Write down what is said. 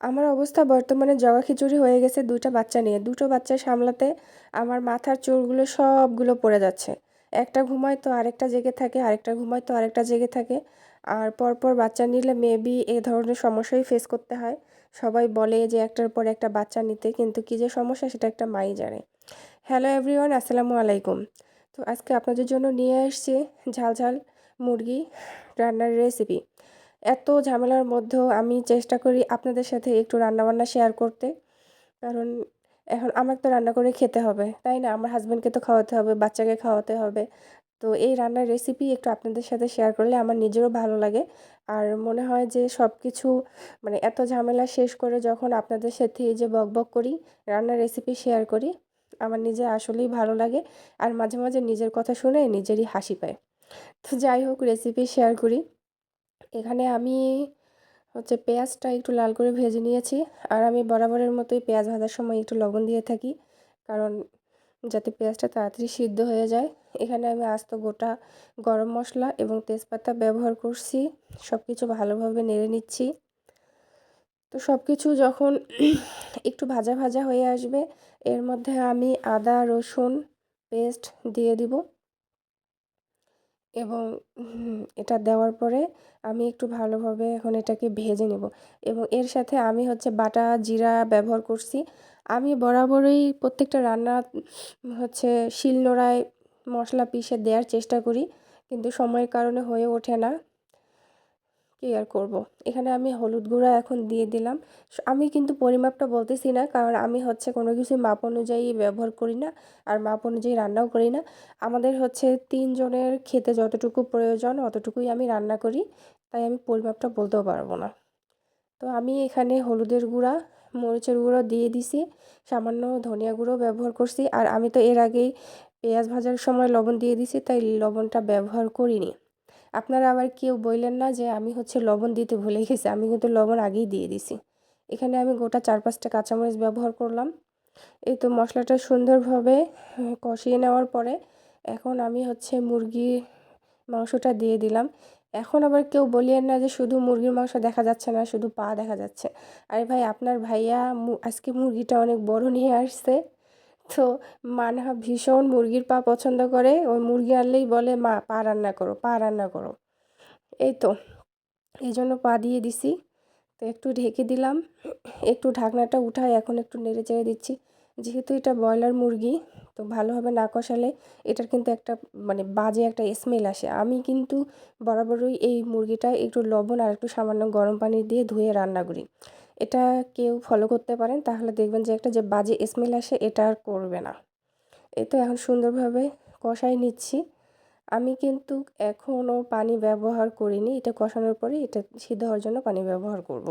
আমার অবস্থা বর্তমানে জগা খিচুড়ি হয়ে গেছে দুইটা বাচ্চা নিয়ে। দুটো বাচ্চা সামলাতে আমার মাথার চুলগুলো সবগুলো পড়ে যাচ্ছে। একটা ঘুমায় তো আরেকটা জেগে থাকে, আরেকটা ঘুমায় তো আরেকটা জেগে থাকে। আর পরপর বাচ্চা নিলে মেবি এ ধরনের সমস্যাই ফেস করতে হয়। সবাই বলে যে একটার পর একটা বাচ্চা নিতে, কিন্তু কী যে সমস্যা সেটা একটা মাই জানে। হ্যালো এভরিওয়ান আসসালামু আলাইকুম। তো আজকে আপনাদের জন্য নিয়ে আসছি ঝাল ঝাল মুরগি রান্নার রেসিপি এত ঝামেলার মধ্যেও আমি চেষ্টা করি আপনাদের সাথে একটু রান্নাবান্না শেয়ার করতে। কারণ এখন আমাকে তো রান্না করে খেতে হবে, তাই না? আমার হাজব্যান্ডকে তো খাওয়াতে হবে, বাচ্চাকে খাওয়াতে হবে। তো এই রান্নার রেসিপি একটু আপনাদের সাথে শেয়ার করলে আমার নিজেরও ভালো লাগে। আর মনে হয় যে সব কিছু মানে এত ঝামেলা শেষ করে যখন আপনাদের সাথে এই যে বক বক করি, রান্নার রেসিপি শেয়ার করি, আমার নিজে আসলেই ভালো লাগে। আর মাঝে মাঝে নিজের কথা শুনে নিজেরই হাসি পায়। তো যাই হোক রেসিপি শেয়ার করি। এখানে আমি হচ্ছে পেঁয়াজটা একটু লাল করে ভেজে নিয়েছি। আর আমি বরাবরের মতোই পেঁয়াজ ভাজার সময় একটু লবণ দিয়ে থাকি। কারণ যাতে পেঁয়াজটা তাড়াতাড়ি সিদ্ধ হয়ে যায়। এখানে আমি আস্ত গোটা গরম মশলা এবং তেজপাতা ব্যবহার করছি। সব কিছু ভালোভাবে নেড়ে নিচ্ছি। তো সব কিছু যখন একটু ভাজা ভাজা হয়ে আসবে, এর মধ্যে আমি আদা, রসুন, পেস্ট দিয়ে দিব। এবং এটা দেওয়ার পরে আমি একটু ভালোভাবে এখন এটাকে ভেজে নেব। এবং এর সাথে আমি হচ্ছে বাটা, জিরা ব্যবহার করছি। আমি বরাবরই প্রত্যেকটা রান্না হচ্ছে শিলনোড়ায় মশলা পিষে দেওয়ার চেষ্টা করি, কিন্তু সময়ের কারণে হয়ে ওঠে না। কী আর করব। এখানে আমি হলুদ গুঁড়া এখন দিয়ে দিলাম। আমি কিন্তু পরিমাপটা বলতেছি না, কারণ আমি হচ্ছে কোনো কিছু মাপ অনুযায়ী ব্যবহার করি না আর মাপ অনুযায়ী রান্নাও করি না। আমাদের হচ্ছে তিনজনের খেতে যতটুকু প্রয়োজন অতটুকুই আমি রান্না করি, তাই আমি পরিমাপটা বলতেও পারব না। তো আমি এখানে হলুদের গুঁড়া, মরিচের গুঁড়ো দিয়ে দিছি, সামান্য ধনিয়া গুঁড়ো ব্যবহার করছি। আর আমি তো এর আগেই পেঁয়াজ ভাজার সময় লবণ দিয়ে দিছি, তাই লবণটা ব্যবহার করিনি। আপনারা আবার কেউ বললেন না যে আমি হচ্ছে লবণ দিতে ভুলে গেছি, আমি কিন্তু লবণ আগেই দিয়ে দিছি। এখানে আমি গোটা চার পাঁচটা কাঁচামরিচ ব্যবহার করলাম। এই তো মশলাটা সুন্দরভাবে কষিয়ে নেওয়ার পরে এখন আমি হচ্ছে মুরগি মাংসটা দিয়ে দিলাম। এখন আবার কেউ বলিয়েন না যে শুধু মুরগির মাংস দেখা যাচ্ছে না, শুধু পা দেখা যাচ্ছে। আরে ভাই, আপনার ভাইয়া আজকে মুরগিটা অনেক বড় নিয়ে আসছে। তো মানহা ভীষণ মুরগির পা পছন্দ করে, ওই মুরগি আনলেই বলে, মা, পা রান্না করো, পা রান্না করো। এই তো, এই জন্য পা দিয়ে দিছি। তো একটু ঢেকে দিলাম, একটু ঢাকনাটা উঠায় এখন একটু নেড়ে চেড়ে দিচ্ছি। যেহেতু এটা ব্রয়লার মুরগি, তো ভালোভাবে না কষালে এটার কিন্তু একটা মানে বাজে একটা স্মেল আসে। আমি কিন্তু বরাবরই এই মুরগিটা একটু লবণ আর একটু সামান্য গরম পানি দিয়ে ধুয়ে রান্না করি। এটা কেউ ফলো করতে পারেন, তাহলে দেখবেন যে একটা যে বাজে স্মেল আসে, এটা আর করবে না এই তো এখন সুন্দরভাবে কষাই নিচ্ছি আমি কিন্তু এখনও পানি ব্যবহার করিনি, এটা কষানোর পরে এটা সিদ্ধ হওয়ার জন্য পানি ব্যবহার করব।